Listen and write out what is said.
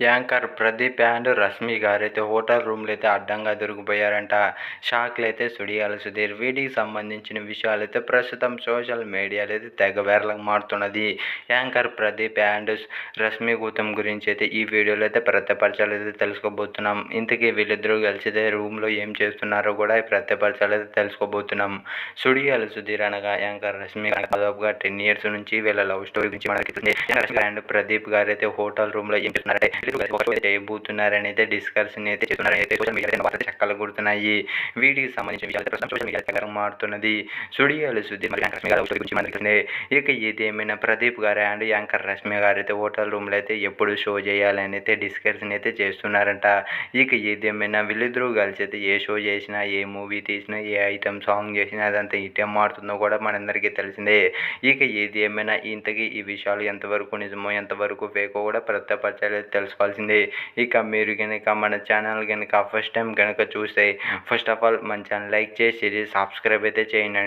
Anchor Pradeep and Rashmi గారైతే hotel రూమ్లో అయితే అడ్డంగా దొరికిపోయారంట. షాక్లు అయితే సుడియాల సుధీర్. వీటికి సంబంధించిన విషయాలు అయితే ప్రస్తుతం సోషల్ మీడియాలో అయితే తెగ వైరల్గా మారుతున్నది. యాంకర్ ప్రదీప్ అండ్ రష్మి గౌతమ్ గురించి అయితే ఈ వీడియోలో అయితే ప్రత్యపరచాలు అయితే తెలుసుకోబోతున్నాం. ఇంతకీ వీళ్ళిద్దరూ కలిసి రూమ్లో ఏం చేస్తున్నారో కూడా ప్రత్యపరచాలు అయితే తెలుసుకోబోతున్నాం. సుడియాల సుధీర్ అనగా యాంకర్ రష్మి దాదాపుగా టెన్ ఇయర్స్ నుంచి వీళ్ళ లవ్ స్టోరీ గురించి మనకి అండ్ ప్రదీప్ గారు అయితే హోటల్ రూమ్లో ఏం చేస్తున్నారంటే వీళ్ళు చేయబోతున్నారని అయితే డిస్కషన్ అయితే చేస్తున్నారని అయితే సోషల్ మీడియా చక్కలు కొడుతున్నాయి వీటికి సంబంధించిన విషయాలు సోషల్ మీడియా మారుతున్నది. సుడియాలు సుధీర్ మరియు యాంకర్ రష్మి గురించి మనకి ఇక ఏది ఏమైనా ప్రదీప్ గారు అండ్ యాంకర్ రష్మి గారు అయితే హోటల్ రూమ్లో అయితే ఎప్పుడు షో చేయాలని అయితే డిస్కషన్ అయితే చేస్తున్నారంట. ఇక ఏదేమైనా వీళ్ళిద్దరూ కలిసి అయితే ఏ షో చేసినా ఏ మూవీ తీసినా ఏ ఐటమ్ సాంగ్ చేసినా అదంతా ఇటే మారుతుందో కూడా మనందరికీ తెలిసిందే. ఇక ఏది ఏమైనా ఇంతకీ ఈ విషయాలు ఎంతవరకు నిజమో ఎంతవరకు ఫేకో కూడా ప్రత్యపరచాలి తెలుసుకోవాల్సిందే ఇక మీరు కనుక మన ఛానల్ కనుక ఫస్ట్ టైం కనుక చూస్తే ఫస్ట్ ఆఫ్ ఆల్ మన ఛానల్ లైక్ చేసి సబ్స్క్రైబ్ అయితే చేయండి.